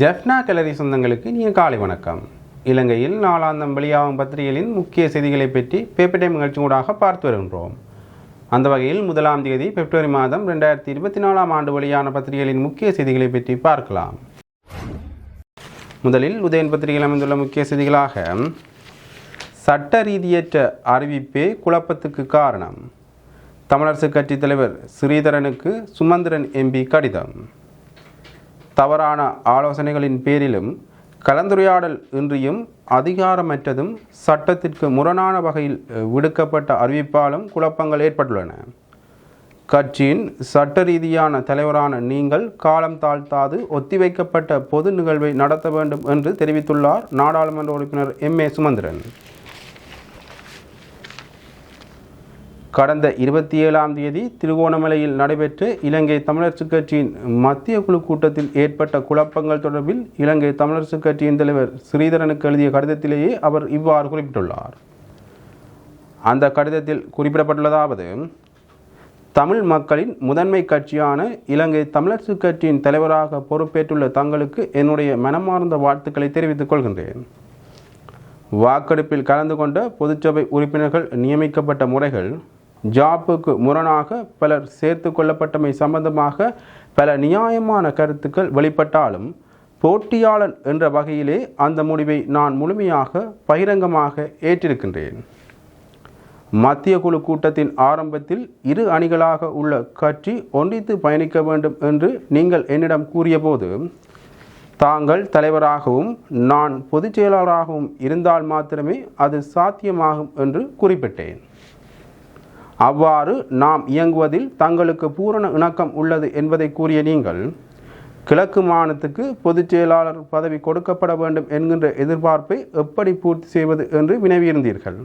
ஜெஃப்னா கலரி சொந்தங்களுக்கு நீங்கள் காலை வணக்கம். இலங்கையில் நாளாந்தம் வெளியாகும் பத்திரிகைகளின் முக்கிய செய்திகளை பற்றி பேப்பர் டைம் நிகழ்ச்சி ஊடாக பார்த்து வருகின்றோம். அந்த வகையில் முதலாம் தேதி பிப்ரவரி மாதம் ரெண்டாயிரத்தி இருபத்தி நாலாம் ஆண்டு வெளியான பத்திரிகைகளின் முக்கிய செய்திகளை பற்றி பார்க்கலாம். முதலில் உதயன் பத்திரிகையில் அமைந்துள்ள முக்கிய செய்திகளாக சட்ட ரீதியற்ற அறிவிப்பே குழப்பத்துக்கு காரணம். தமிழரசு கட்சித் தலைவர் ஸ்ரீதரனுக்கு சுமந்திரன் எம்பி கடிதம். தவறான ஆலோசனைகளின் பேரிலும் கலந்துரையாடல் இன்றியும் அதிகாரமற்றதும் சட்டத்திற்கு முரணான வகையில் விடுக்கப்பட்ட அறிவிப்பாலும் குழப்பங்கள் ஏற்பட்டுள்ளன. கட்சியின் சட்ட ரீதியான தலைவரான நீங்கள் காலம் தாழ்த்தாது ஒத்திவைக்கப்பட்ட பொது நிகழ்வை நடத்த வேண்டும் என்று தெரிவித்துள்ளார் நாடாளுமன்ற உறுப்பினர் எம் ஏ சுமந்திரன். கடந்த இருபத்தி ஏழாம் தேதி திருகோணமலையில் நடைபெற்ற இலங்கை தமிழரசுக் கட்சியின் மத்திய குழு கூட்டத்தில் ஏற்பட்ட குழப்பங்கள் தொடர்பில் இலங்கை தமிழரசுக் கட்சியின் தலைவர் ஸ்ரீதரனுக்கு எழுதிய கடிதத்திலேயே அவர் இவ்வாறு குறிப்பிட்டுள்ளார். அந்த கடிதத்தில் குறிப்பிடப்பட்டுள்ளதாவது தமிழ் மக்களின் முதன்மை கட்சியான இலங்கை தமிழரசுக் கட்சியின் தலைவராக பொறுப்பேற்றுள்ள தங்களுக்கு என்னுடைய மனமார்ந்த வாழ்த்துக்களை தெரிவித்துக் கொள்கின்றேன். வாக்கெடுப்பில் கலந்து கொண்ட பொதுச்சபை உறுப்பினர்கள் நியமிக்கப்பட்ட முறைகள் ஜாப்புக்கு முரணாக பலர் சேர்த்து கொள்ளப்பட்டமை சம்பந்தமாக பல நியாயமான கருத்துக்கள் வெளிப்பட்டாலும் போட்டியாளன் என்ற வகையிலே அந்த முடிவை நான் முழுமையாக பகிரங்கமாக ஏற்றிருக்கின்றேன். மத்திய குழு கூட்டத்தின் ஆரம்பத்தில் இரு அணிகளாக உள்ள கட்சி ஒன்றித்து பயணிக்க வேண்டும் என்று நீங்கள் என்னிடம் கூறியபோது தாங்கள் தலைவராகவும் நான் பொதுச் செயலாளராகவும் இருந்தால் மாத்திரமே அது சாத்தியமாகும் என்று குறிப்பிட்டேன். அவ்வாறு நாம் இயங்குவதில் தங்களுக்கு பூரண இணக்கம் உள்ளது என்பதை கூறிய நீங்கள் கிழக்கு மாநிலத்துக்கு பொதுச் செயலாளர் பதவி கொடுக்கப்பட வேண்டும் என்கின்ற எதிர்பார்ப்பை எப்படி பூர்த்தி செய்வது என்று வினவியிருந்தீர்கள்?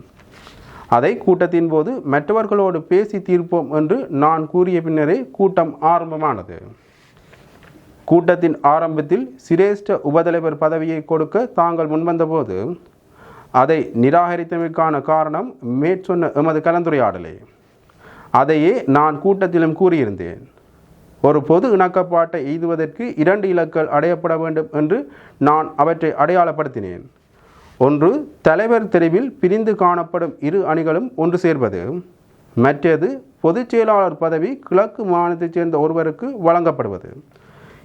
அதை கூட்டத்தின் போது மற்றவர்களோடு பேசி தீர்ப்போம் என்று நான் கூறிய பின்னரே கூட்டம் ஆரம்பமானது. கூட்டத்தின் ஆரம்பத்தில் சிரேஷ்ட உபதலைவர் பதவியை கொடுக்க தாங்கள் முன்வந்தபோது அதை நிராகரித்தமைக்கான காரணம் மேற்சொன்ன எமது கலந்துரையாடலே. அதையே நான் கூட்டத்திலும் கூறியிருந்தேன். ஒரு பொது இணக்கப்பாட்டை எய்துவதற்கு இரண்டு இலக்கள் அடையப்பட வேண்டும் என்று நான் அவற்றை அடையாளப்படுத்தினேன். ஒன்று தலைவர் தெரிவில் பிரிந்து காணப்படும் இரு அணிகளும் ஒன்று சேர்வது மற்றது பொதுச் செயலாளர் பதவி கிழக்கு மாநிலத்தைச் சேர்ந்த ஒருவருக்கு வழங்கப்படுவது.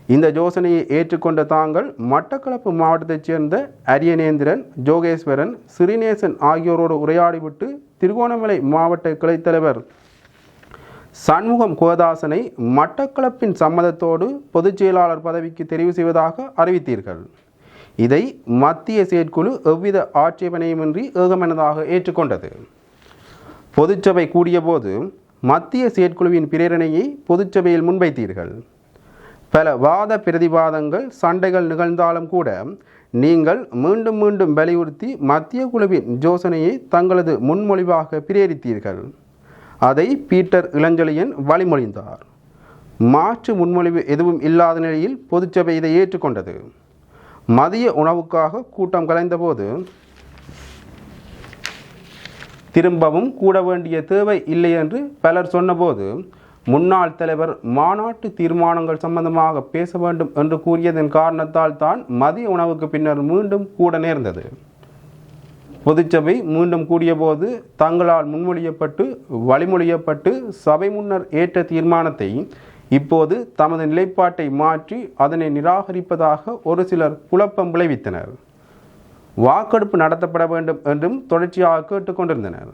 இந்த யோசனையை ஏற்றுக்கொண்ட தாங்கள் மட்டக்களப்பு மாவட்டத்தைச் சேர்ந்த அரியநேந்திரன் ஜோகேஸ்வரன் சிறிநேசன் ஆகியோரோடு உரையாடிவிட்டு திருகோணமலை மாவட்ட கிளைத்தலைவர் சண்முகம் கோதாசனை மட்டக்களப்பின் சம்மதத்தோடு பொதுச் செயலாளர் பதவிக்கு தெரிவு செய்வதாக அறிவித்தீர்கள். இதை மத்திய செயற்குழு எவ்வித ஆட்சேபனையுமின்றி ஏகமனதாக ஏற்றுக்கொண்டது. பொதுச்சபை கூடியபோது மத்திய செயற்குழுவின் பிரேரணையை பொதுச்சபையில் முன்வைத்தீர்கள். பல வாத பிரதிவாதங்கள் சண்டைகள் நிகழ்ந்தாலும் கூட நீங்கள் மீண்டும் மீண்டும் வலியுறுத்தி மத்திய குழுவின் யோசனையை தங்களது முன்மொழிவாக பிரேரித்தீர்கள். அதை பீட்டர் இளஞ்செழியன் வழிமொழிந்தார். மாற்று முன்மொழிவு எதுவும் இல்லாத நிலையில் பொதுச்சபை இதை ஏற்றுக்கொண்டது. மதிய உணவுக்காக கூட்டம் கலைந்தபோது திரும்பவும் கூட வேண்டிய தேவை இல்லை என்று பலர் சொன்னபோது முன்னாள் தலைவர் மாநாட்டு தீர்மானங்கள் சம்பந்தமாக பேச வேண்டும் என்று கூறியதன் காரணத்தால் தான் மதிய உணவுக்கு பின்னர் மீண்டும் கூட நேர்ந்தது. பொதுச்சபை மீண்டும் கூடியபோது தங்களால் முன்மொழியப்பட்டு வழிமொழியப்பட்டு சபை முன்னர் ஏற்ற தீர்மானத்தை இப்போது தமது நிலைப்பாட்டை மாற்றி அதனை நிராகரிப்பதாக ஒரு சிலர் குழப்பம் விளைவித்தனர். வாக்கெடுப்பு நடத்தப்பட வேண்டும் என்றும் தொடர்ச்சியாக கேட்டுக்கொண்டிருந்தனர்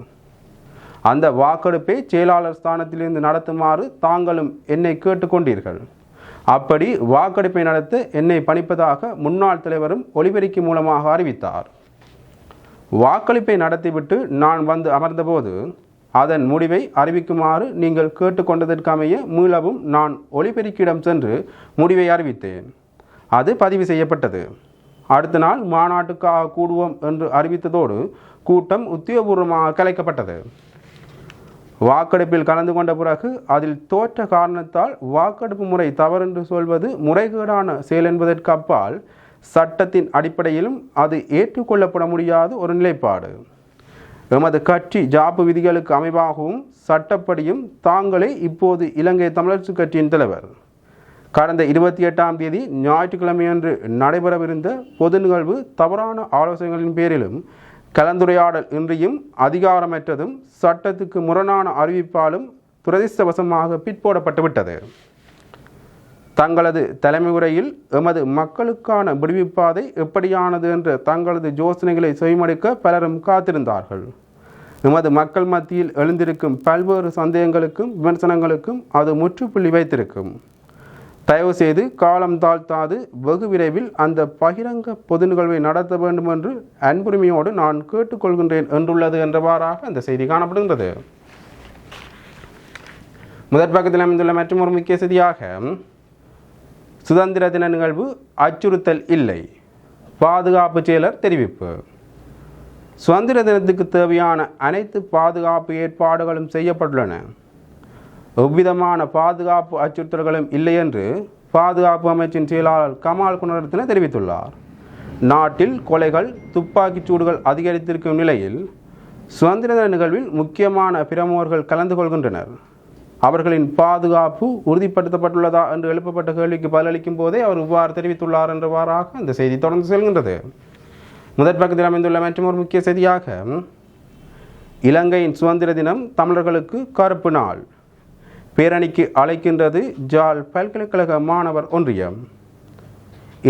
அந்த வாக்கெடுப்பை செயலாளர் ஸ்தானத்திலிருந்து நடத்துமாறு தாங்களும் என்னை கேட்டுக்கொண்டீர்கள் அப்படி வாக்கெடுப்பை நடத்த என்னை பணிப்பதாக முன்னாள் தலைவரும் ஒலிபெருக்கி மூலமாக அறிவித்தார். வாக்களிப்பை நடத்திவிட்டு நான் வந்து அமர்ந்தபோது அதன் முடிவை அறிவிக்குமாறு நீங்கள் கேட்டுக்கொண்டதற்கமைய மீளவும் நான் ஒளிபெருக்கிடம் சென்று முடிவை அறிவித்தேன். அது பதிவு செய்யப்பட்டது. அடுத்த நாள் மாநாட்டுக்காக கூடுவோம் என்று அறிவித்ததோடு கூட்டம் உத்தியோகபூர்வமாக கலைக்கப்பட்டது. வாக்கெடுப்பில் கலந்து கொண்ட பிறகு அதில் தோற்ற காரணத்தால் வாக்கெடுப்பு முறை தவறென்று சொல்வது முறைகேடான செயல் என்பதற்கு அப்பால் சட்டத்தின் அடிப்படையிலும் அது ஏற்றுக்கொள்ளப்பட முடியாத ஒரு நிலைப்பாடு. எமது கட்சி ஜாப்பு விதிகளுக்கு அமைவாகவும் சட்டப்படியும் தாங்களே இப்போது இலங்கை தமிழர் கட்சியின் தலைவர். கடந்த இருபத்தி எட்டாம் தேதி ஞாயிற்றுக்கிழமையன்று நடைபெறவிருந்த பொது நிகழ்வு தவறான ஆலோசனைகளின் பேரிலும் கலந்துரையாடல் இன்றியும் அதிகாரமற்றதும் சட்டத்துக்கு முரணான அறிவிப்பாலும் துரதிர்ஷ்டவசமாக பிற்போடப்பட்டுவிட்டது. தங்களது தலைமை உரையில் எமது மக்களுக்கான விடுவிப்பாதை எப்படியானது என்ற தங்களது யோசனைகளை செய்மடிக்க பலரும் காத்திருந்தார்கள். எமது மக்கள் மத்தியில் எழுந்திருக்கும் பல்வேறு சந்தேகங்களுக்கும் விமர்சனங்களுக்கும் அது முற்றுப்புள்ளி வைத்திருக்கும். தயவு செய்து காலம் தாழ்த்தாது வெகு விரைவில் அந்த பகிரங்க பொது நிகழ்வை நடத்த வேண்டும் என்று அன்புரிமையோடு நான் கேட்டுக்கொள்கின்றேன் என்றுள்ளது என்றவாறாக அந்த செய்தி காணப்படுகின்றது. முதற் பக்கத்தில் அமைந்துள்ள மற்றும் ஒரு முக்கிய செய்தியாக சுதந்திர தின நிகழ்வு அச்சுறுத்தல் இல்லை. பாதுகாப்பு செயலர் தெரிவிப்பு. சுதந்திர தினத்துக்கு தேவையான அனைத்து பாதுகாப்பு ஏற்பாடுகளும் செய்யப்பட்டுள்ளன. எவ்விதமான பாதுகாப்பு அச்சுறுத்தல்களும் இல்லை என்று பாதுகாப்பு அமைச்சின் செயலாளர் கமால் குணரத்ன தெரிவித்துள்ளார். நாட்டில் கொலைகள் துப்பாக்கிச் சூடுகள் அதிகரித்திருக்கும் நிலையில் சுதந்திர தின நிகழ்வில் முக்கியமான பிரமுகர்கள் கலந்து கொள்கின்றனர். அவர்களின் பாதுகாப்பு உறுதிப்படுத்தப்பட்டுள்ளதா என்று எழுப்பப்பட்ட கேள்விக்கு பதிலளிக்கும் போதே அவர் இவ்வாறு தெரிவித்துள்ளார் என்றவாறாக அந்த செய்தி தொடர்ந்து செல்கின்றது. முதற் பக்கத்தில் அமைந்துள்ள மற்றும் ஒரு முக்கிய செய்தியாக இலங்கையின் சுதந்திர தினம் தமிழர்களுக்கு கருப்பு நாள். பேரணிக்கு அழைக்கின்றது ஜால் பல்கலைக்கழக மாணவர் ஒன்றியம்.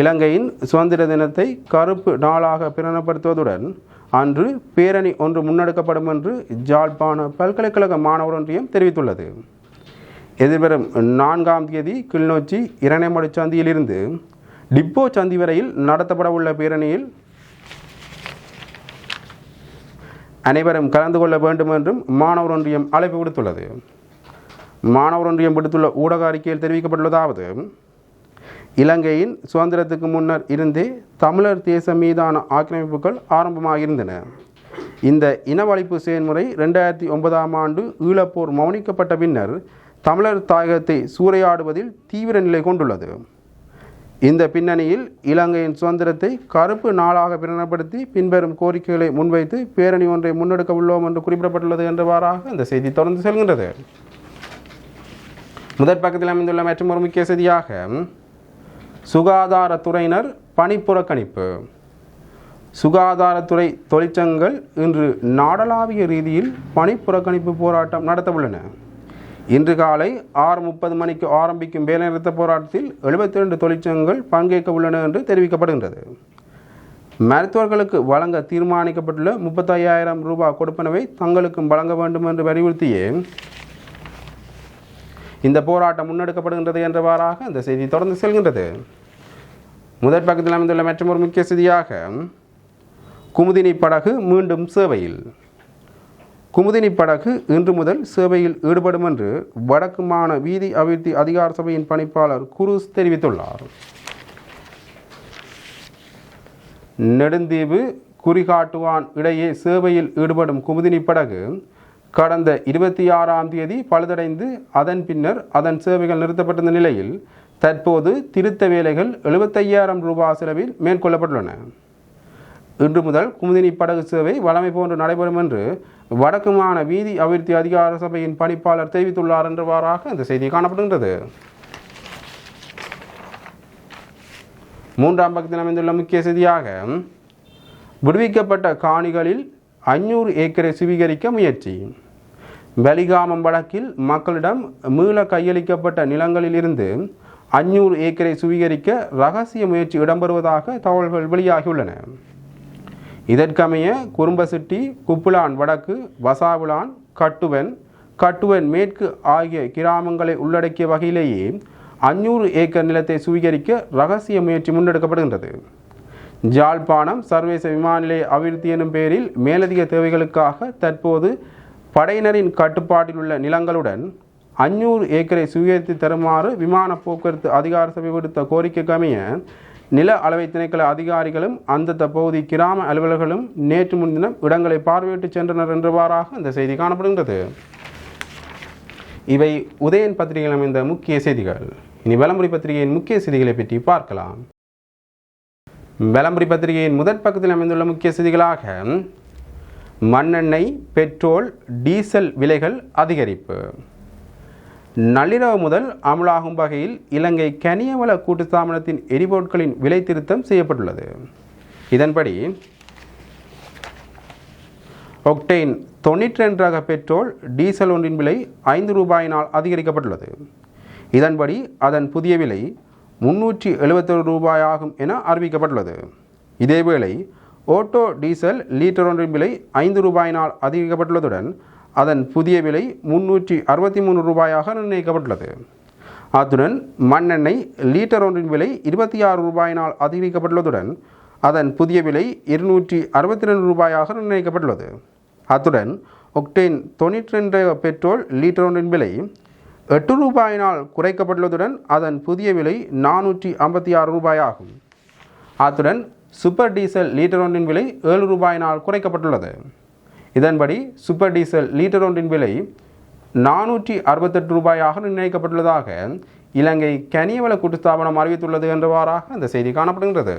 இலங்கையின் சுதந்திர தினத்தை கருப்பு நாளாக பிரகடனப்படுத்துவதுடன் அன்று பேரணி ஒன்று முன்னெடுக்கப்படும் என்று ஜாழ்ப்பாண பல்கலைக்கழக மாணவர் ஒன்றியம் தெரிவித்துள்ளது. எதிர்வரும் நான்காம் தேதி கிளிநொச்சி இரணைமடு சந்தியிலிருந்து டிப்போ சந்தி வரையில் நடத்தப்படவுள்ள பேரணியில் அனைவரும் கலந்து கொள்ள வேண்டும் என்றும் மாணவர் ஒன்றியம் அழைப்பு விடுத்துள்ளது. மாணவர் ஒன்றியம் விடுத்துள்ள ஊடக அறிக்கையில் தெரிவிக்கப்பட்டுள்ளதாவது இலங்கையின் சுதந்திரத்துக்கு முன்னர் இருந்தே தமிழர் தேசம் மீதான ஆக்கிரமிப்புகள் ஆரம்பமாகியிருந்தன. இந்த இனவழிப்பு செயல்முறை ரெண்டாயிரத்தி ஒன்பதாம் ஆண்டு ஈழப்போர் மௌனிக்கப்பட்ட பின்னர் தமிழர் தாயகத்தை சூறையாடுவதில் தீவிர நிலை கொண்டுள்ளது. இந்த பின்னணியில் இலங்கையின் சுதந்திரத்தை கருப்பு நாளாக பிரணப்படுத்தி பின்வரும் கோரிக்கைகளை முன்வைத்து பேரணி ஒன்றை முன்னெடுக்க உள்ளோம் என்று குறிப்பிடப்பட்டுள்ளது என்றவாறாக இந்த செய்தி தொடர்ந்து செல்கின்றது. முதற் பக்கத்தில் அமைந்துள்ள மற்றும் ஒரு முக்கிய செய்தியாக சுகாதாரத்துறையினர் பணிப்புறக்கணிப்பு சுகாதாரத்துறை தொழிற்சங்கங்கள் இன்று நாடளாவிய ரீதியில் பணிப்புறக்கணிப்பு போராட்டம் நடத்தவுள்ளன. இன்று காலை ஆறு முப்பது மணிக்கு ஆரம்பிக்கும் வேலைநிறுத்த போராட்டத்தில் எழுபத்தி ரெண்டு தொழிற்சங்கங்கள் பங்கேற்க உள்ளன என்று தெரிவிக்கப்படுகின்றது. மருத்துவர்களுக்கு வழங்க தீர்மானிக்கப்பட்டுள்ள முப்பத்தையாயிரம் ரூபாய் கொடுப்பனவை தங்களுக்கும் வழங்க வேண்டும் என்று வலியுறுத்தியே. இந்த போராட்டம் முன்னெடுக்கப்படுகின்றது என்றவாறாக இந்த செய்தி தொடர்ந்து செல்கின்றது. முதற் பக்கத்தில் அமைந்துள்ள மற்றொரு முக்கிய செய்தியாக குமுதினி படகு மீண்டும் சேவையில். குமுதினி படகு இன்று முதல் சேவையில் ஈடுபடும் என்று வடக்கு மாகாண வீதி அபிவிருத்தி அதிகார சபையின் பணிப்பாளர் குரூஸ் தெரிவித்துள்ளார். நெடுந்தீவு குறிகாட்டுவான் இடையே சேவையில் ஈடுபடும் குமுதினி படகு கடந்த இருபத்தி ஆறாம் தேதி பழுதடைந்து அதன் பின்னர் அதன் சேவைகள் நிறுத்தப்பட்டிருந்த நிலையில் தற்போது திருத்த வேலைகள் எழுபத்தையாயிரம் ரூபாய் செலவில் மேற்கொள்ளப்பட்டுள்ளன. இன்று முதல் குமுதினி படகு சேவை வழமை போன்று நடைபெறும் என்று வடக்குமான வீதி அபிவிருத்தி அதிகார சபையின் பணிப்பாளர் தெரிவித்துள்ளார் என்றவாறாக இந்த செய்தி காணப்படுகின்றது. மூன்றாம் பக்கத்தில் அமைந்துள்ள முக்கிய செய்தியாக விடுவிக்கப்பட்ட காணிகளில் அஞ்சூறு ஏக்கரை சுவீகரிக்க முயற்சி. வலிகாமம் வழக்கில் மக்களிடம் மீள கையளிக்கப்பட்ட நிலங்களில் இருந்து அஞ்சூறு ஏக்கரை சுவீகரிக்க ரகசிய முயற்சி இடம்பெறுவதாக தகவல்கள் வெளியாகியுள்ளன. இதற்கமைய குறும்பசிட்டி குப்புலான் வடக்கு வசாவுலான் கட்டுவன் கட்டுவன் மேற்கு ஆகிய கிராமங்களை உள்ளடக்கிய வகையிலேயே அஞ்சூறு ஏக்கர் நிலத்தை சுவீகரிக்க ரகசிய முயற்சி முன்னெடுக்கப்படுகின்றது. ஜாழ்ப்பாணம் சர்வதேச விமான நிலைய அபிவிருத்தி எனும் பெயரில் மேலதிக தேவைகளுக்காக தற்போது படையினரின் கட்டுப்பாட்டில் உள்ள நிலங்களுடன் அஞ்சூறு ஏக்கரை சுவீகரித்து தருமாறு விமான போக்குவரத்து அதிகார சபை விடுத்த கோரிக்கைக்கு அமைய நில அளவை திணைக்கள அதிகாரிகளும் அந்தந்த பகுதி கிராம அலுவலர்களும் நேற்று முன்தினம் இடங்களை பார்வையிட்டு சென்றனர் என்றவாறாக இந்த செய்தி காணப்படுகின்றது. இவை உதயன் பத்திரிகையில் அமைந்த முக்கிய செய்திகள். இனி வலமுறை பத்திரிகையின் முக்கிய செய்திகளை பற்றி பார்க்கலாம். வெளம்புரி பத்திரிகையின் முதற் பக்கத்தில் அமைந்துள்ள முக்கிய செய்திகளாக மண்ணெண்ணெய் பெட்ரோல் டீசல் விலைகள் அதிகரிப்பு. நள்ளிரவு முதல் அமலாகும் வகையில் இலங்கை கனியவள கூட்டுத்தாமனத்தின் எரிபொருட்களின் விலை திருத்தம் செய்யப்பட்டுள்ளது. இதன்படி ஒக்டெயின் தொண்ணூற்றி ரெண்டு ரக பெட்ரோல் டீசல் ஒன்றின் விலை ஐந்து ரூபாயினால் அதிகரிக்கப்பட்டுள்ளது. இதன்படி அதன் புதிய விலை முன்னூற்றி எழுபத்தொரு ரூபாயாகும் என அறிவிக்கப்பட்டுள்ளது. இதேவேளை ஓட்டோ டீசல் லீட்டர் ஒன்றின் விலை ஐந்து ரூபாயினால் அதிகரிக்கப்பட்டுள்ளதுடன் அதன் புதிய விலை முன்னூற்றி அறுபத்தி மூணு ரூபாயாக நிர்ணயிக்கப்பட்டுள்ளது. அத்துடன் மண்ணெண்ணெய் லீட்டர் ஒன்றின் விலை இருபத்தி ஆறு ரூபாயினால் அதிகரிக்கப்பட்டுள்ளதுடன் அதன் புதிய விலை இருநூற்றி அறுபத்தி ரெண்டு ரூபாயாக நிர்ணயிக்கப்பட்டுள்ளது. அத்துடன் ஒக்டேன் தொண்ணூற்றி ரெண்டு பெட்ரோல் லீட்டர் ஒன்றின் விலை எட்டு ரூபாயினால் குறைக்கப்பட்டுள்ளதுடன் அதன் புதிய விலை நானூற்றி ஐம்பத்தி ஆறு ரூபாயாகும். அத்துடன் சூப்பர் டீசல் லீட்டர் ஒன்றின் விலை ஏழு ரூபாயினால் குறைக்கப்பட்டுள்ளது. இதன்படி சூப்பர் டீசல் லீட்டர் ஒன்றின் விலை நானூற்றி அறுபத்தெட்டு ரூபாயாக நிர்ணயிக்கப்பட்டுள்ளதாக இலங்கை கனியவள கூட்டு ஸ்தாபனம் அறிவித்துள்ளது என்றவாறாக அந்த செய்தி காணப்படுகின்றது.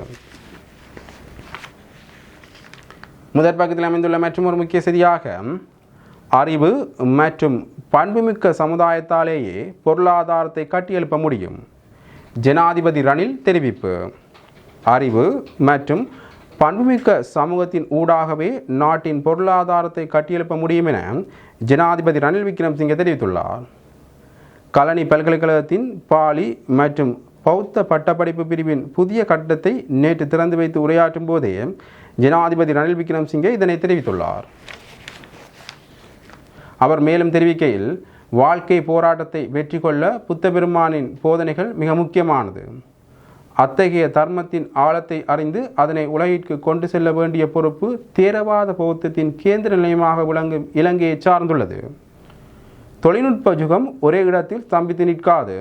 முதற் பக்கத்தில் அமைந்துள்ள மற்றும் ஒரு முக்கிய செய்தியாக அறிவு மற்றும் பண்புமிக்க சமுதாயத்தாலேயே பொருளாதாரத்தை கட்டியெழுப்ப முடியும். ஜனாதிபதி ரணில் தெரிவிப்பு. அறிவு மற்றும் பண்புமிக்க சமூகத்தின் ஊடாகவே நாட்டின் பொருளாதாரத்தை கட்டியெழுப்ப முடியும் என ஜனாதிபதி ரணில் விக்ரம்சிங்கே தெரிவித்துள்ளார். கலனி பல்கலைக்கழகத்தின் பாலி மற்றும் பௌத்த பட்டப்படிப்பு பிரிவின் புதிய கட்டடத்தை நேற்று திறந்து வைத்து உரையாற்றும் போதே ஜனாதிபதி ரணில் விக்ரம்சிங்கே இதனை தெரிவித்துள்ளார். அவர் மேலும் தெரிவிக்கையில் வாழ்க்கை போராட்டத்தை வெற்றி கொள்ள புத்த பெருமானின் போதனைகள் மிக முக்கியமானது. அத்தகைய தர்மத்தின் ஆழத்தை அறிந்து அதனை உலகிற்கு கொண்டு செல்ல வேண்டிய பொறுப்பு தேரவாத பௌத்தத்தின் கேந்திர நிலையமாக விளங்கும் இலங்கையை சார்ந்துள்ளது. தொழில்நுட்ப யுகம் ஒரே இடத்தில் ஸ்தம்பித்து நிற்காது.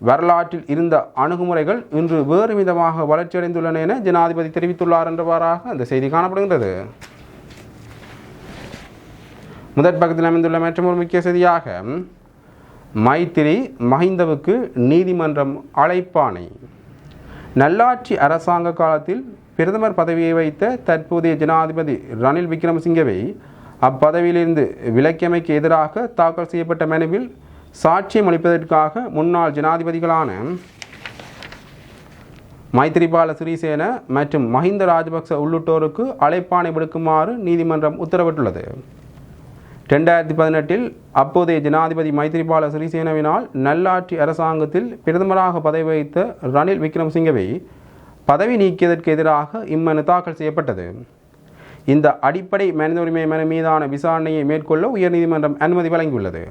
வரலாற்றில் இருந்த அணுகுமுறைகள் இன்று வேறு விதமாக வளர்ச்சியடைந்துள்ளன என ஜனாதிபதி தெரிவித்துள்ளார் என்றவாறாக அந்த செய்தி காணப்படுகின்றது. முதற் பக்கத்தில் அமைந்துள்ள மற்றும் ஒரு முக்கிய செய்தியாக மைத்திரி மஹிந்தவுக்கு நீதிமன்றம் அழைப்பானை நல்லாட்சி அரசாங்க காலத்தில் பிரதமர் பதவியை வைத்த தற்போதைய ஜனாதிபதி ரணில் விக்ரமசிங்கவை அப்பதவியிலிருந்து விலக்கியமைக்கு எதிராக தாக்கல் செய்யப்பட்ட மனுவில் சாட்சியம் அளிப்பதற்காக முன்னாள் ஜனாதிபதிகளான மைத்திரிபால சிறிசேன மற்றும் மஹிந்த ராஜபக்ச உள்ளிட்டோருக்கு அழைப்பாணை விடுக்குமாறு நீதிமன்றம் உத்தரவிட்டுள்ளது. ரெண்டாயிரத்தி பதினெட்டில் அப்போதைய ஜனாதிபதி மைத்திரிபால சிறிசேனவினால் நல்லாட்சி அரசாங்கத்தில் பிரதமராக பதவி வகித்த ரணில் விக்ரமசிங்கவை பதவி நீக்கியதற்கு எதிராக இம்மனு தாக்கல் செய்யப்பட்டது. இந்த அடிப்படை மனித உரிமை மனு மீதான விசாரணையை மேற்கொள்ள உயர்நீதிமன்றம் அனுமதி வழங்கியுள்ளது.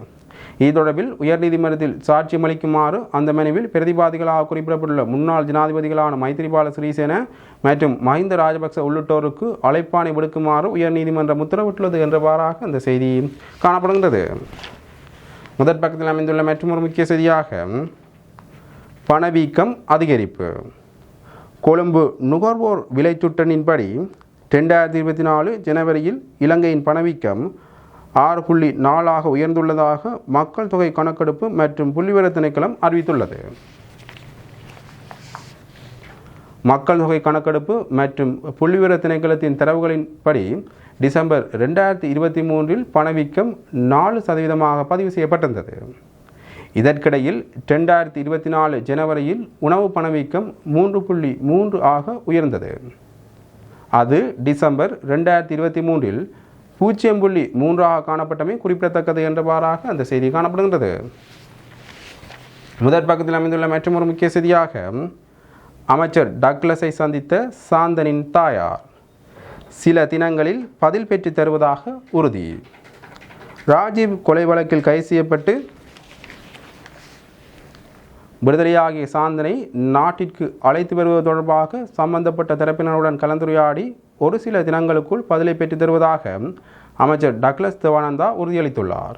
இது தொடர்பில் உயர்நீதிமன்றத்தில் சாட்சியம் அளிக்குமாறு அந்த மனுவில் பிரதிவாதிகளாக குறிப்பிடப்பட்டுள்ள முன்னாள் ஜனாதிபதிகளான மைத்திரிபால சிறிசேன மற்றும் மஹிந்த ராஜபக்ச உள்ளிட்டோருக்கு அழைப்பானை விடுக்குமாறு உயர்நீதிமன்றம் உத்தரவிட்டுள்ளது என்றவாறாக அந்த செய்தி காணப்படுகின்றது முதற் பக்கத்தில் அமைந்துள்ள மற்றொரு முக்கிய செய்தியாக பணவீக்கம் அதிகரிப்பு கொழும்பு நுகர்வோர் விலைச்சுட்டனின்படி ரெண்டாயிரத்தி இருபத்தி நாலு ஜனவரியில் இலங்கையின் பணவீக்கம் ஆறு புள்ளி நாலாக உயர்ந்துள்ளதாக மக்கள் தொகை கணக்கெடுப்பு மற்றும் புள்ளிவிவர திணைக்களம் அறிவித்துள்ளது. மக்கள் தொகை கணக்கெடுப்பு மற்றும் புள்ளிவிவர திணைக்களத்தின் தரவுகளின்படி டிசம்பர் ரெண்டாயிரத்தி இருபத்தி மூன்றில் பணவீக்கம் நாலு சதவீதமாக பதிவு செய்யப்பட்டிருந்தது. இதற்கிடையில் ரெண்டாயிரத்தி இருபத்தி நாலு ஜனவரியில் உணவு பணவீக்கம் மூன்று புள்ளி மூன்று ஆக உயர்ந்தது. அது டிசம்பர் ரெண்டாயிரத்தி இருபத்தி மூன்றில் பூஜ்ஜியம் புள்ளி மூன்றாக காணப்பட்டமை குறிப்பிடத்தக்கது என்றவாறாக அந்த செய்தி காணப்படுகின்றது. முதற் பக்கத்தில் அமைந்துள்ள மற்றொரு முக்கிய செய்தியாக அமைச்சர் டக்ளஸை சந்தித்த சாந்தனின் தாயார் சில தினங்களில் பதில் பெற்று தருவதாக உறுதி. ராஜீவ் கொலை வழக்கில் கைது செய்யப்பட்டு விடுதலையாகிய சாந்தனை நாட்டிற்கு அழைத்து வருவது தொடர்பாக சம்பந்தப்பட்ட தரப்பினருடன் கலந்துரையாடி ஒரு சில தினங்களுக்குள் பதிலை பெற்றுத் தருவதாக அமைச்சர் டக்ளஸ் தேவானந்தா உறுதியளித்துள்ளார்.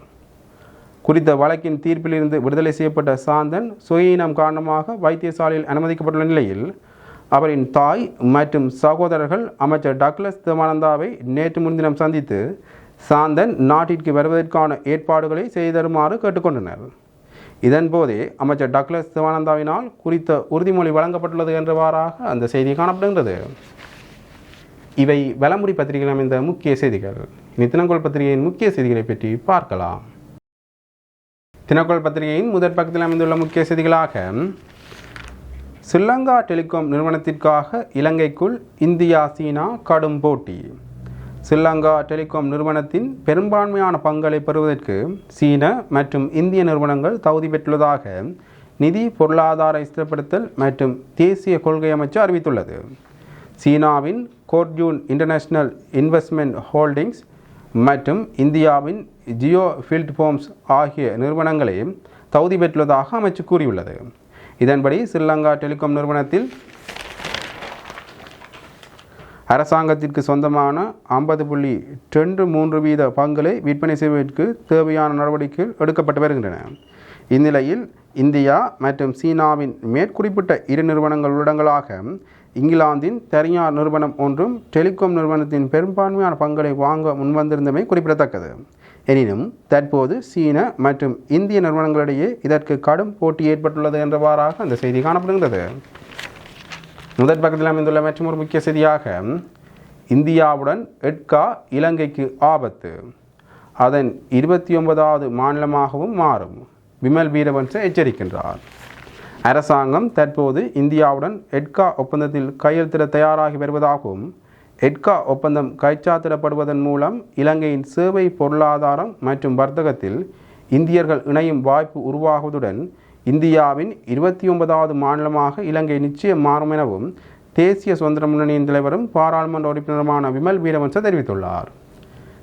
குறித்த வழக்கின் தீர்ப்பிலிருந்து விடுதலை செய்யப்பட்ட சாந்தன் சுயினம் காரணமாக வைத்தியசாலையில் அனுமதிக்கப்பட்டுள்ள நிலையில் அவரின் தாய் மற்றும் சகோதரர்கள் அமைச்சர் டக்ளஸ் தேவானந்தாவை நேற்று முன்தினம் சந்தித்து சாந்தன் நாட்டிற்கு வருவதற்கான ஏற்பாடுகளை செய்து தருமாறு கேட்டுக்கொண்டனர். இதன்போதே அமைச்சர் டக்ளஸ் சிவானந்தாவினால் குறித்த உறுதிமொழி வழங்கப்பட்டுள்ளது என்றவாறாக அந்த செய்தி காணப்படுகின்றது. இவை வலமுறை பத்திரிகையில் அமைந்த முக்கிய செய்திகள். இனி தினங்கோல் பத்திரிகையின் முக்கிய செய்திகளை பற்றி பார்க்கலாம். தினக்கோள் பத்திரிகையின் முதற் பக்கத்தில் அமைந்துள்ள முக்கிய செய்திகளாக ஸ்ரீலங்கா டெலிகாம் நிறுவனத்திற்காக இலங்கைக்குள் இந்தியா சீனா கடும் போட்டி. ஸ்ரீலங்கா டெலிகாம் நிறுவனத்தின் பெரும்பான்மையான பங்களை பெறுவதற்கு சீன மற்றும் இந்திய நிறுவனங்கள் தகுதி பெற்றுள்ளதாக நிதி பொருளாதார ஸ்திரப்படுத்தல் மற்றும் தேசிய கொள்கை அமைச்சு அறிவித்துள்ளது. சீனாவின் கோர்ட்யூன் இன்டர்நேஷனல் இன்வெஸ்ட்மெண்ட் ஹோல்டிங்ஸ் மற்றும் இந்தியாவின் ஜியோ ஃபீல்ட் ஃபோம்ஸ் ஆகிய நிறுவனங்களையும் தகுதி பெற்றுள்ளதாக அமைச்சு கூறியுள்ளது. இதன்படி ஸ்ரீலங்கா டெலிகாம் நிறுவனத்தில் அரசாங்கத்திற்கு சொந்தமான ஐம்பது புள்ளி ரெண்டு மூன்று வீத பங்குகளை விற்பனை செய்வதற்கு தேவையான நடவடிக்கைகள் எடுக்கப்பட்டு வருகின்றன. இந்நிலையில் இந்தியா மற்றும் சீனாவின் மேற்குறிப்பிட்ட இரு நிறுவனங்கள் உள்ளடங்களாக இங்கிலாந்தின் தனியார் நிறுவனம் ஒன்றும் டெலிகாம் நிறுவனத்தின் பெரும்பான்மையான பங்களை வாங்க முன்வந்திருந்தமை குறிப்பிடத்தக்கது. எனினும் தற்போது சீன மற்றும் இந்திய நிறுவனங்களிடையே இதற்கு கடும் போட்டி ஏற்பட்டுள்ளது என்றவாறாக அந்த செய்தி காணப்படுகின்றது. முதற் பக்கத்தில் அமைந்துள்ள மற்றும் ஒரு முக்கிய செய்தியாக இந்தியாவுடன் எட்கா இலங்கைக்கு ஆபத்து. அதன் இருபத்தி ஒன்பதாவது மாநிலமாகவும் மாறும். விமல் வீரவன்ச எச்சரிக்கின்றார். அரசாங்கம் தற்போது இந்தியாவுடன் எட்கா ஒப்பந்தத்தில் கையெழுத்திட தயாராகி வருவதாகவும் எட்கா ஒப்பந்தம் கைச்சாத்திடப்படுவதன் மூலம் இலங்கையின் சேவை பொருளாதாரம் மற்றும் வர்த்தகத்தில் இந்தியர்கள் இணையும் வாய்ப்பு உருவாகுவதுடன் இந்தியாவின் இருபத்தி ஒன்பதாவது மாநிலமாக இலங்கை நிச்சயம் மாறும் எனவும் தேசிய சுதந்திர முன்னணியின் தலைவரும் பாராளுமன்ற உறுப்பினருமான விமல் வீரவன்ச தெரிவித்துள்ளார்.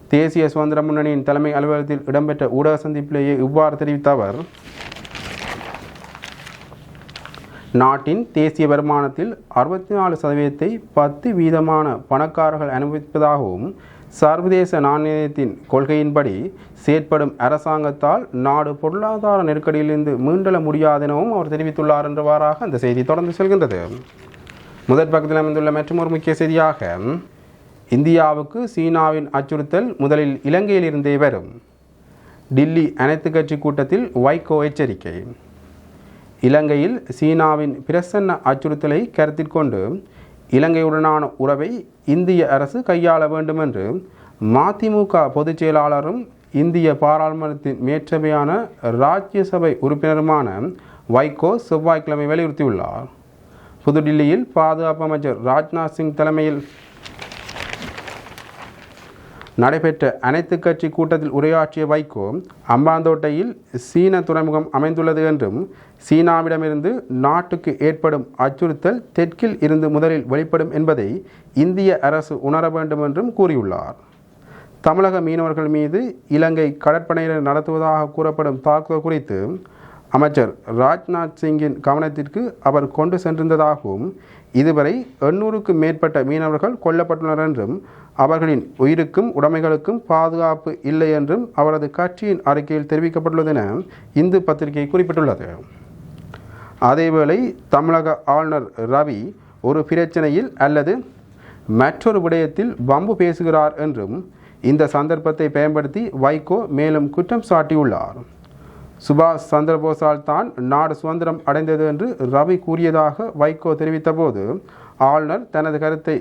தேசிய சுதந்திர முன்னணியின் தலைமை அலுவலகத்தில் இடம்பெற்ற ஊடக சந்திப்பிலேயே இவ்வாறு தெரிவித்த அவர் நாட்டின் தேசிய வருமானத்தில் அறுபத்தி நாலு சதவீதத்தை பத்து வீதமான பணக்காரர்கள் அனுபவிப்பதாகவும் சர்வதேச நாணயத்தின் கொள்கையின்படி செயற்படும் அரசாங்கத்தால் நாடு பொருளாதார நெருக்கடியிலிருந்து மீண்டல முடியாதெனவும் அவர் தெரிவித்துள்ளார் என்றவாறாக அந்த செய்தி தொடர்ந்து செல்கின்றது. முதற் பக்கத்தில் அமைந்துள்ள மற்றொரு முக்கிய செய்தியாக இந்தியாவுக்கு சீனாவின் அச்சுறுத்தல் முதலில் இலங்கையிலிருந்தே வரும். டில்லி அனைத்து கட்சி கூட்டத்தில் வைகோ எச்சரிக்கை. இலங்கையில் சீனாவின் பிரசன்ன அச்சுறுத்தலை கருத்தில் கொண்டு இலங்கையுடனான உறவை இந்திய அரசு கையாள வேண்டும் என்று மதிமுக பொதுச் செயலாளரும் இந்திய பாராளுமன்றத்தின் மேற்றமையான ராஜ்யசபை உறுப்பினருமான வைகோ செவ்வாய்க்கிழமை வலியுறுத்தியுள்ளார். புதுடில்லியில் பாதுகாப்பு அமைச்சர் ராஜ்நாத் சிங் தலைமையில் நடைபெற்ற அனைத்து கட்சி கூட்டத்தில் உரையாற்றிய வைகோ அம்பாந்தோட்டையில் சீன துறைமுகம் அமைந்துள்ளது என்றும் சீனாவிடமிருந்து நாட்டுக்கு ஏற்படும் அச்சுறுத்தல் தெற்கில் இருந்து முதலில் வெளிப்படும் என்பதை இந்திய அரசு உணர வேண்டும் என்றும் கூறியுள்ளார். தமிழக மீனவர்கள் மீது இலங்கை கடற்படையினர் நடத்துவதாக கூறப்படும் தாக்குதல் குறித்து அமைச்சர் ராஜ்நாத் சிங்கின் கவனத்திற்கு அவர் கொண்டு சென்றிருந்ததாகவும் இதுவரை எண்ணூறுக்கு மேற்பட்ட மீனவர்கள் கொல்லப்பட்டுள்ளனர் என்றும் அவர்களின் உயிருக்கும் உடைமைகளுக்கும் பாதுகாப்பு இல்லை என்றும் அவரது கட்சியின் அறிக்கையில் தெரிவிக்கப்பட்டுள்ளது என இந்து பத்திரிகை குறிப்பிட்டுள்ளது. அதேவேளை தமிழக ஆளுநர் ரவி ஒரு பிரச்சனையில் அல்லது மற்றொரு விடயத்தில் வம்பு பேசுகிறார் என்றும் இந்த சந்தர்ப்பத்தை பயன்படுத்தி வைகோ மேலும் குற்றம் சாட்டியுள்ளார். சுபாஷ் சந்திரபோஸால் தான் நாடு சுதந்திரம் அடைந்தது என்று ரவி கூறியதாக வைகோ தெரிவித்தபோது ஆளுநர் தனது கருத்தை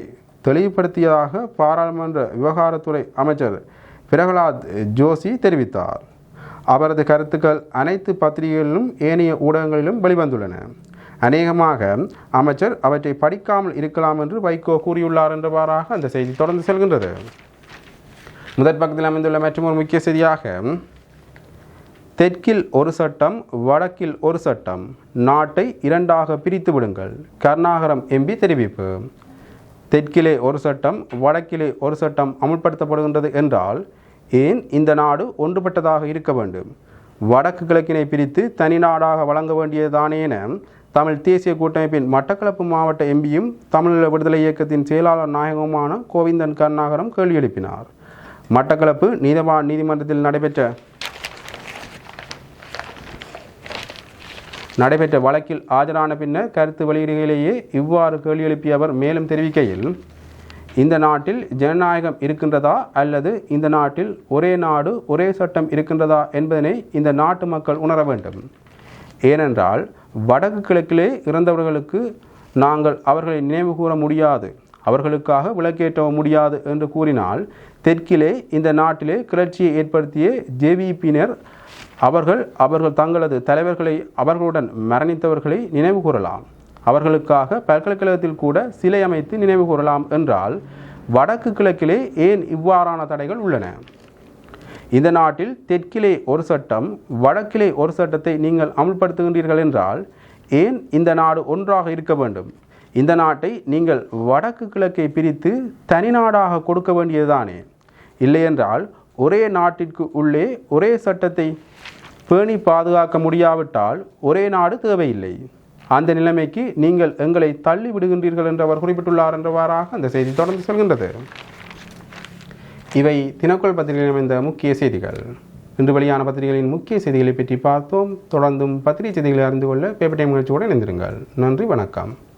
தெளிவுபடுத்தியதாக பாராளுமன்ற விவகாரத்துறை அமைச்சர் பிரகலாத் ஜோஷி தெரிவித்தார். அவரது கருத்துக்கள் அனைத்து பத்திரிகைகளிலும் ஏனைய ஊடகங்களிலும் வெளிவந்துள்ளன. அநேகமாக அமைச்சர் அவற்றை படிக்காமல் இருக்கலாம் என்று வைகோ கூறியுள்ளார் என்றவாறாக அந்த செய்தி தொடர்ந்து செல்கின்றது. முதற் பக்கத்தில் அமைந்துள்ள மற்றும் ஒரு முக்கிய செய்தியாக தெற்கில் ஒரு சட்டம் வடக்கில் ஒரு சட்டம். நாட்டை இரண்டாக பிரித்து விடுங்கள். கருணாகரம் எம்பி தெரிவிப்பு. தெற்கிலே ஒரு சட்டம் வடக்கிலே ஒரு சட்டம் அமுல்படுத்தப்படுகின்றது என்றால் ஏன் இந்த நாடு ஒன்றுபட்டதாக இருக்க வேண்டும்? வடக்கு கிழக்கினை பிரித்து தனி நாடாக வழங்க வேண்டியதுதானே என தமிழ் தேசிய கூட்டமைப்பின் மட்டக்களப்பு மாவட்ட எம்பியும் தமிழீழ விடுதலை இயக்கத்தின் செயலாளர் நாயகமான கோவிந்தன் கருணாகரம் கேள்வி எழுப்பினார். மட்டக்களப்பு நீதவான் நீதிமன்றத்தில் நடைபெற்ற நடைபெற்ற வழக்கில் ஆஜரான பின்னர் கருத்து வெளியிடுகையிலேயே இவ்வாறு கேள்வி எழுப்பிய அவர் மேலும் தெரிவிக்கையில் இந்த நாட்டில் ஜனநாயகம் இருக்கின்றதா அல்லது இந்த நாட்டில் ஒரே நாடு ஒரே சட்டம் இருக்கின்றதா என்பதனை இந்த நாட்டு மக்கள் உணர வேண்டும். ஏனென்றால் வடக்கு கிழக்கிலே இறந்தவர்களுக்கு நாங்கள் அவர்களை நினைவு கூற முடியாது அவர்களுக்காக விளக்கேற்ற முடியாது என்று கூறினால் தெற்கிலே இந்த நாட்டிலே கிளர்ச்சியை ஏற்படுத்திய ஜேவிபியினர் அவர்கள் அவர்கள் தங்களது தலைவர்களை அவர்களுடன் மரணித்தவர்களை நினைவு கூறலாம். அவர்களுக்காக பல்கலைக்கழகத்தில் கூட சிலை அமைத்து நினைவு கூறலாம் என்றால் வடக்கு கிழக்கிலே ஏன் இவ்வாறான தடைகள் உள்ளன? இந்த நாட்டில் தெற்கிலே ஒரு சட்டம் வடக்கிலே ஒரு சட்டத்தை நீங்கள் அமுல்படுத்துகின்றீர்கள் என்றால் ஏன் இந்த நாடு ஒன்றாக இருக்க வேண்டும்? இந்த நாட்டை நீங்கள் வடக்கு கிழக்கை பிரித்து தனி நாடாக கொடுக்க வேண்டியதுதானே? இல்லையென்றால் ஒரே நாட்டிற்கு உள்ளே ஒரே சட்டத்தை பேணி பாதுகாக்க முடியாவிட்டால் ஒரே நாடு தேவையில்லை. அந்த நிலைமைக்கு நீங்கள் எங்களை தள்ளி விடுகின்றீர்கள் என்று அவர் குறிப்பிட்டுள்ளார் என்றவாறாக அந்த செய்தி தொடர்ந்து செல்கின்றது. இவை தினக்குள் பத்திரிகையில் அமைந்த முக்கிய செய்திகள். இன்று வெளியான பத்திரிகைகளின் முக்கிய செய்திகளை பற்றி பார்த்தோம். தொடர்ந்தும் பத்திரிகை செய்திகளை அறிந்து கொள்ள பேப்பர் டைம் நிகழ்ச்சியோடு இணைந்திருங்கள். நன்றி வணக்கம்.